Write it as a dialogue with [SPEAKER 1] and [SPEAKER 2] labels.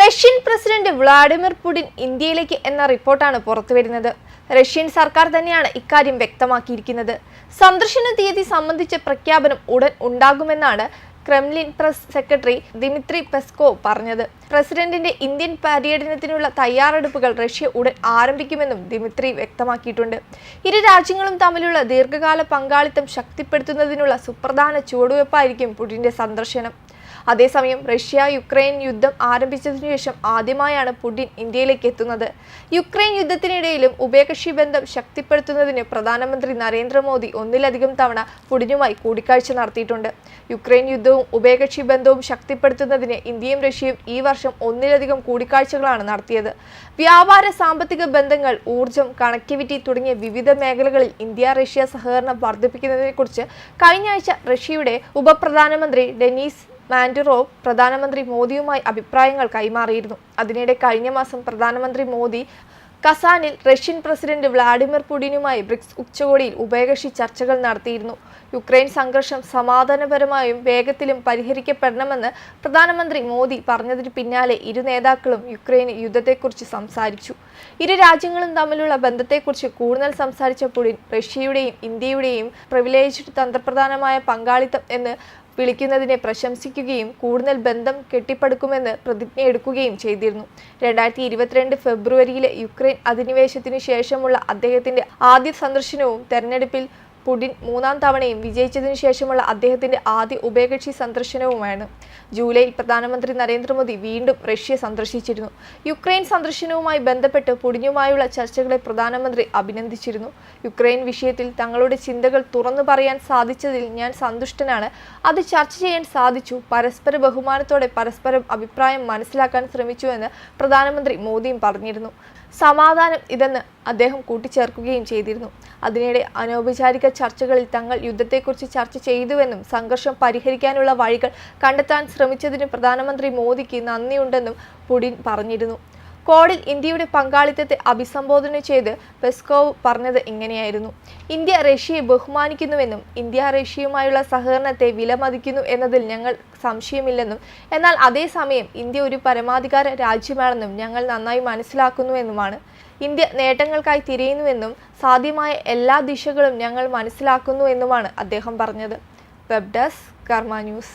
[SPEAKER 1] Russian president Vladimir Putin ഇന്ത്യയിലേക്ക് എന്ന റിപ്പോർട്ടാണ് പുറത്തുവരുന്നത് റഷ്യൻ സർക്കാർ തന്നെയാണ് ഇക്കാര്യം വ്യക്തമാക്കിയിരിക്കുന്നത്. സന്ദർശന തീയതി സംബന്ധിച്ച പ്രഖ്യാപനം ഉടൻ ഉണ്ടാകുമെന്നാണ് Kremlin press secretary Dmitry Peskov പറഞ്ഞത്. പ്രസിഡന്റിന്റെ ഇന്ത്യൻ പര്യടനത്തിനുള്ള തയ്യാറെടുപ്പുകൾ റഷ്യ ഉടൻ ആരംഭിക്കുമെന്നും ദിമിത്രി വ്യക്തമാക്കിയിട്ടുണ്ട്. ഇരു രാജ്യങ്ങളും തമ്മിലുള്ള ദീർഘകാല പങ്കാളിത്തം ശക്തിപ്പെടുത്തുന്നതിനുള്ള സുപ്രധാന ചുവടുവയ്പ്പായിരിക്കും പുടിന്റെ സന്ദർശനം. അതേസമയം റഷ്യ യുക്രൈൻ യുദ്ധം ആരംഭിച്ചതിനു ശേഷം ആദ്യമായാണ് പുടിൻ ഇന്ത്യയിലേക്ക് എത്തുന്നത്. യുക്രൈൻ യുദ്ധത്തിനിടയിലും ഉഭയകക്ഷി ബന്ധം ശക്തിപ്പെടുത്തുന്നതിന് പ്രധാനമന്ത്രി നരേന്ദ്രമോദി ഒന്നിലധികം തവണ പുടിനുമായി കൂടിക്കാഴ്ച നടത്തിയിട്ടുണ്ട്. യുക്രൈൻ യുദ്ധവും ഉഭയകക്ഷി ബന്ധവും ശക്തിപ്പെടുത്തുന്നതിന് ഇന്ത്യയും റഷ്യയും ഈ വർഷം ഒന്നിലധികം കൂടിക്കാഴ്ചകളാണ് നടത്തിയത്. വ്യാപാര സാമ്പത്തിക ബന്ധങ്ങൾ ഊർജം കണക്ടിവിറ്റി തുടങ്ങിയ വിവിധ മേഖലകളിൽ ഇന്ത്യ റഷ്യ സഹകരണം വർദ്ധിപ്പിക്കുന്നതിനെക്കുറിച്ച് കഴിഞ്ഞ ആഴ്ച റഷ്യയുടെ ഉപപ്രധാനമന്ത്രി ഡെനീസ് മാൻഡുറോവ് പ്രധാനമന്ത്രി മോദിയുമായി അഭിപ്രായങ്ങൾ കൈമാറിയിരുന്നു. അതിനിടെ കഴിഞ്ഞ മാസം പ്രധാനമന്ത്രി മോദി കസാനിൽ റഷ്യൻ പ്രസിഡന്റ് വ്ളാഡിമിർ പുടിനുമായി ബ്രിക്സ് ഉച്ചകോടിയിൽ ഉഭയകക്ഷി ചർച്ചകൾ നടത്തിയിരുന്നു. യുക്രൈൻ സംഘർഷം സമാധാനപരമായും വേഗത്തിലും പരിഹരിക്കപ്പെടണമെന്ന് പ്രധാനമന്ത്രി മോദി പറഞ്ഞതിന് പിന്നാലെ ഇരു നേതാക്കളും യുക്രൈൻ യുദ്ധത്തെക്കുറിച്ച് സംസാരിച്ചു. ഇരു രാജ്യങ്ങളും തമ്മിലുള്ള ബന്ധത്തെക്കുറിച്ച് കൂടുതൽ സംസാരിച്ച പുടിൻ റഷ്യയുടെയും ഇന്ത്യയുടെയും പ്രിവിലേജ്ഡ് തന്ത്രപ്രധാനമായ പങ്കാളിത്തം എന്ന് വിളിക്കുന്നതിനെ പ്രശംസിക്കുകയും കൂടുതൽ ബന്ധം കെട്ടിപ്പടുക്കുമെന്ന് പ്രതിജ്ഞയെടുക്കുകയും ചെയ്തിരുന്നു. രണ്ടായിരത്തി ഇരുപത്തിരണ്ട് ഫെബ്രുവരിയിലെ യുക്രൈൻ അധിനിവേശത്തിനു ശേഷമുള്ള അദ്ദേഹത്തിന്റെ ആദ്യ സന്ദർശനവും തെരഞ്ഞെടുപ്പിൽ പുടിൻ മൂന്നാം തവണയും വിജയിച്ചതിനു ശേഷമുള്ള അദ്ദേഹത്തിന്റെ ആദ്യ ഉഭയകക്ഷി സന്ദർശനവുമാണ് ജൂലൈയിൽ പ്രധാനമന്ത്രി നരേന്ദ്രമോദി വീണ്ടും റഷ്യ സന്ദർശിച്ചിരുന്നു. യുക്രൈൻ സന്ദർശനവുമായി ബന്ധപ്പെട്ട് പുടിനുമായുള്ള ചർച്ചകളെ പ്രധാനമന്ത്രി അഭിനന്ദിച്ചിരുന്നു. യുക്രൈൻ വിഷയത്തിൽ തങ്ങളുടെ ചിന്തകൾ തുറന്നു പറയാൻ സാധിച്ചതിൽ ഞാൻ സന്തുഷ്ടനാണ്. അത് ചർച്ച ചെയ്യാൻ സാധിച്ചു. പരസ്പര ബഹുമാനത്തോടെ പരസ്പരം അഭിപ്രായം മനസ്സിലാക്കാൻ ശ്രമിച്ചുവെന്ന് പ്രധാനമന്ത്രി മോദിയും പറഞ്ഞിരുന്നു. സമാധാനം ഇതെന്ന് അദ്ദേഹം കൂട്ടിച്ചേർക്കുകയും ചെയ്തിരുന്നു. അതിനിടെ അനൗപചാരിക ചർച്ചകളിൽ തങ്ങൾ യുദ്ധത്തെക്കുറിച്ച് ചർച്ച ചെയ്തുവെന്നും സംഘർഷം പരിഹരിക്കാനുള്ള വഴികൾ കണ്ടെത്താൻ ശ്രമിച്ചതിന് പ്രധാനമന്ത്രി മോദിക്ക് നന്ദിയുണ്ടെന്നും പുടിൻ പറഞ്ഞിരുന്നു. കോഡിൽ ഇന്ത്യയുടെ പങ്കാളിത്തത്തെ അഭിസംബോധന ചെയ്ത് പെസ്കോവ് പറഞ്ഞത് ഇങ്ങനെയായിരുന്നു. ഇന്ത്യ റഷ്യയെ ബഹുമാനിക്കുന്നുവെന്നും ഇന്ത്യ റഷ്യയുമായുള്ള സഹകരണത്തെ വിലമതിക്കുന്നു എന്നതിൽ ഞങ്ങൾ സംശയമില്ലെന്നും എന്നാൽ അതേസമയം ഇന്ത്യ ഒരു പരമാധികാര രാജ്യമാണെന്നും ഞങ്ങൾ നന്നായി മനസ്സിലാക്കുന്നുവെന്നുമാണ്. ഇന്ത്യ നേട്ടങ്ങൾക്കായി തിരയുന്നുവെന്നും സാധ്യമായ എല്ലാ ദിശകളും ഞങ്ങൾ മനസ്സിലാക്കുന്നുവെന്നുമാണ് അദ്ദേഹം പറഞ്ഞത്. Web desk Karma news.